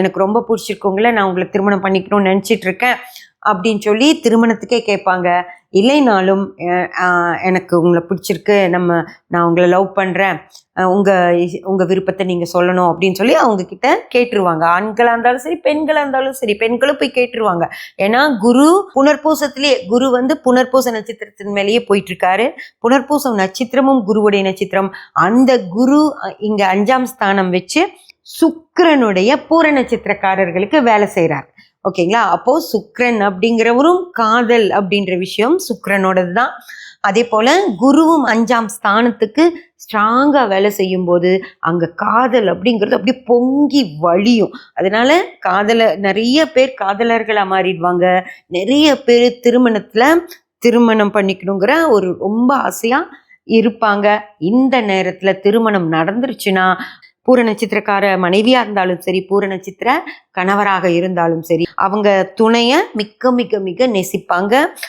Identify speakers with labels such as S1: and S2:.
S1: எனக்கு ரொம்ப பிடிச்சிருக்கவங்கள நான் உங்களை திருமணம் பண்ணிக்கணும்னு நினச்சிட்டு இருக்கேன் அப்படின்னு சொல்லி திருமணத்துக்கே கேட்பாங்க. இல்லைனாலும் எனக்கு உங்களை பிடிச்சிருக்கு நம்ம நான் உங்களை லவ் பண்ணுறேன் உங்கள் உங்கள் விருப்பத்தை நீங்கள் சொல்லணும் அப்படின்னு சொல்லி அவங்க கிட்ட கேட்டுருவாங்க. ஆண்களாக இருந்தாலும் சரி பெண்களாக இருந்தாலும் சரி பெண்களும் போய் கேட்டுருவாங்க. ஏன்னா குரு புனர்பூசத்திலே குரு வந்து புனர்பூச நட்சத்திரத்தின் மேலேயே போயிட்டுருக்காரு புனர்பூசம் நட்சத்திரமும் குருவுடைய நட்சத்திரம். அந்த குரு இங்கே அஞ்சாம் ஸ்தானம் வச்சு சுக்கரனுடைய பூர நட்சத்திரக்காரர்களுக்கு வேலை செய்கிறார் ஓகேங்களா? அப்போ சுக்கரன் அப்படிங்கிறவரும் காதல் அப்படின்ற விஷயம் சுக்கரனோடது தான் அதே போல குருவும் அஞ்சாம் ஸ்தானத்துக்கு ஸ்ட்ராங்காக வேலை செய்யும்போது அங்கே காதல் அப்படிங்கிறது அப்படியே பொங்கி வழியும். அதனால காதலை நிறைய பேர் காதலர்களாக மாறிடுவாங்க. நிறைய பேர் திருமணத்தில் திருமணம் பண்ணிக்கணுங்கிற ஒரு ரொம்ப ஆசையாக இருப்பாங்க. இந்த நேரத்தில் திருமணம் நடந்துருச்சுன்னா பூர நட்சத்திரக்கார மனைவியாக இருந்தாலும் சரி பூர நட்சத்திர கணவராக இருந்தாலும் சரி அவங்க துணையை மிக்க மிக மிக நேசிப்பாங்க.